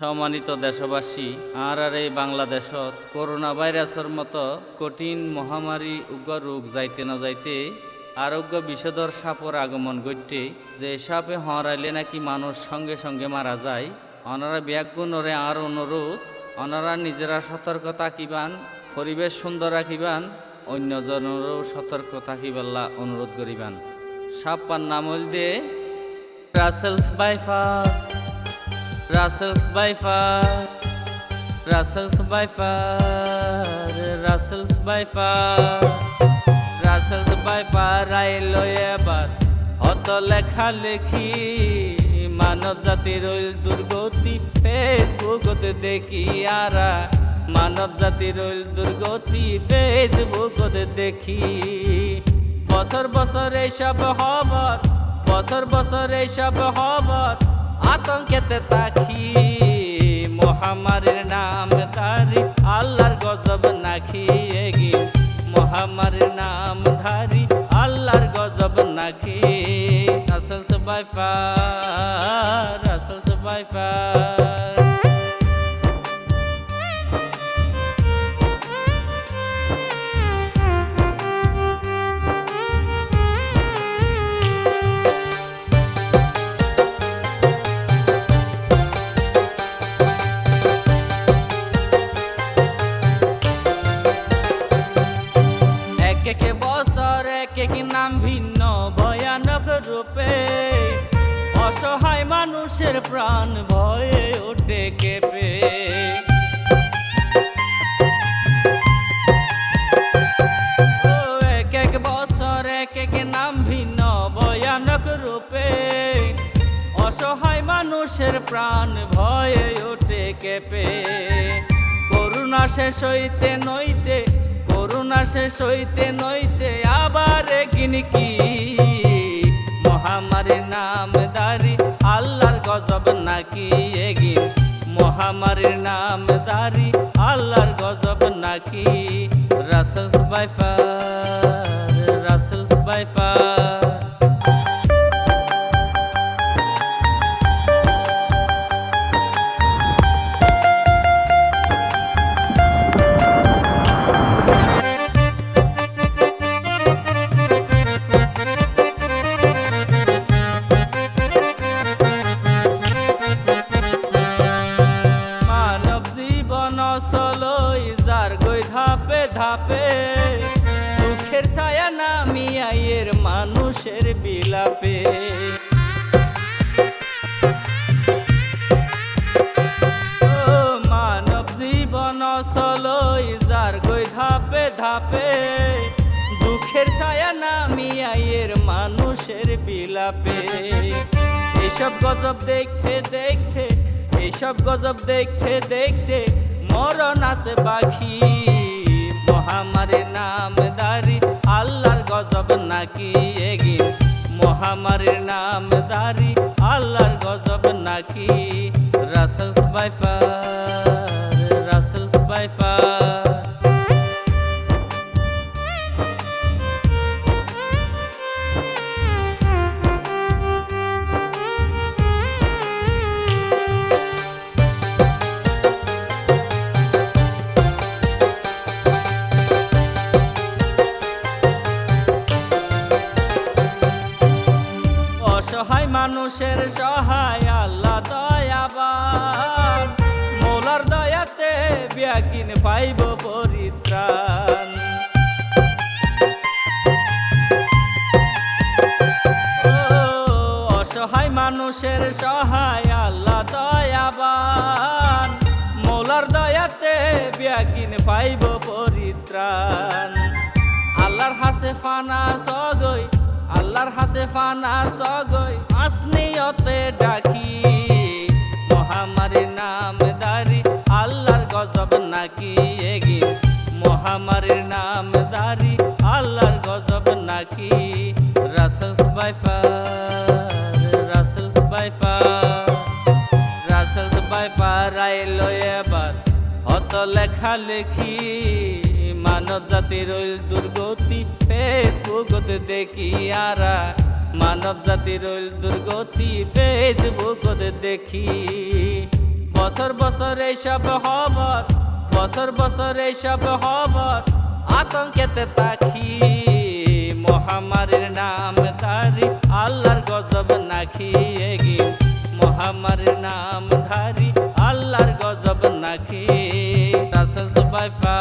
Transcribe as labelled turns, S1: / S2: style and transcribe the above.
S1: সম্মানিত দেশবাসী আর আর এই বাংলাদেশত করোনা ভাইরাসের মতো কঠিন মহামারী উগ্র রোগ যাইতে না যাইতে আরোগ্য বিষধর সাপর আগমন ঘটতে যে সাপে হরাইলে নাকি মানুষ সঙ্গে সঙ্গে মারা যায়। অনারা ব্যাগুণরে আর অনুরোধ, অনারা নিজেরা সতর্ক থাকিবান, পরিবেশ সুন্দর রাখিবান, অন্যজনেরও সতর্ক থাকিবাল্লা অনুরোধ করিবান। সাপার নাম হইল দে, Russell's viper Russell's viper Russell's viper Russell's viper Russell's viper আইলো এবার। অত লেখা লেখি, মানব জাতির রইল দুর্গতি ফেসবুকতে দেখি আরা। মানব জাতির রইল দুর্গতি ফেসবুকতে দেখি। বছর বছর এইসব খবর, বছর বছর এইসব খবর আতঙ্কেতে তাকি। মহামারীর নাম ধারি, আল্লাহর গজব নাকি এগি। মহামারীর নাম ধারি, আল্লাহর গজব নাকি। আসল সবাই ফার আসল রূপে অসহায় মানুষের প্রাণ ভয়ে ওঠে কেঁপে। এক এক বছর, এক এক নাম ভিন্ন, ভয়ানক রূপে অসহায় মানুষের প্রাণ ভয়ে ওঠে কেঁপে। করুণা শেষ হইতে নইতে, করুণা শেষ হইতে নইতে আবার কি মহামারীর নাম দারি আল্লাহর গজব নাকি এগিন নাম দারি আল্লাহর গজব নাকি? রাসেলস বাইফার রাসেলস বাইফার ধাপে দুঃখের ছায়া নামি আইয়ের মানুষের বিলাপে। মানব জীবন চলই যার গই ধাপে ধাপে, দুঃখের ছায়া নামি আইয়ের মানুষের বিলাপে। এইসব গজব দেখতে দেখতে এইসব গজব দেখতে দেখতে মরণ আছে পাখি। মহামারীর নাম দারি আল্লাহর গজব নাকি এগিন মহামারীর নাম দারি আল্লাহর গজব নাকি? Russell's viper Russell's viper. মানুষের সহায়, আল্লাহ দয়াবান। মোলার দয়াতে ব্যাকিন পাইব পরিত্রাণ। অসহায় মানুষের সহায়, আল্লাহ দয়াবান। মোলার দয়াতে ব্যাকিন পাইব পরিত্রাণ। আল্লাহর হাসে ফানা সগই আল্লাহর হাসে ফানা সগই আসনিয়তে ডাকি। মহামারীর নাম দারি আল্লাহর গজব নাকি এগি? মহামারীর নাম দারি আল্লাহর গজব নাকি? Russell's viper Russell's viper Russell's viper আইলো এবার। অত লেখা লেখি। মানব জাতির রইল দুর্গতি ফেসবুকতে দেখি আরা। মানব জাতির রইল দুর্গতি ফেসবুকতে দেখি। বছর বছর এইসব খবর, বছর বছর এইসব খবর, আতঙ্কেতে তাকি মহামারীর নাম ধারি আল্লাহর গজব নাকি এগি মহামারীর নাম ধারি আল্লাহর গজব নাকি রাসেল জুবাইফা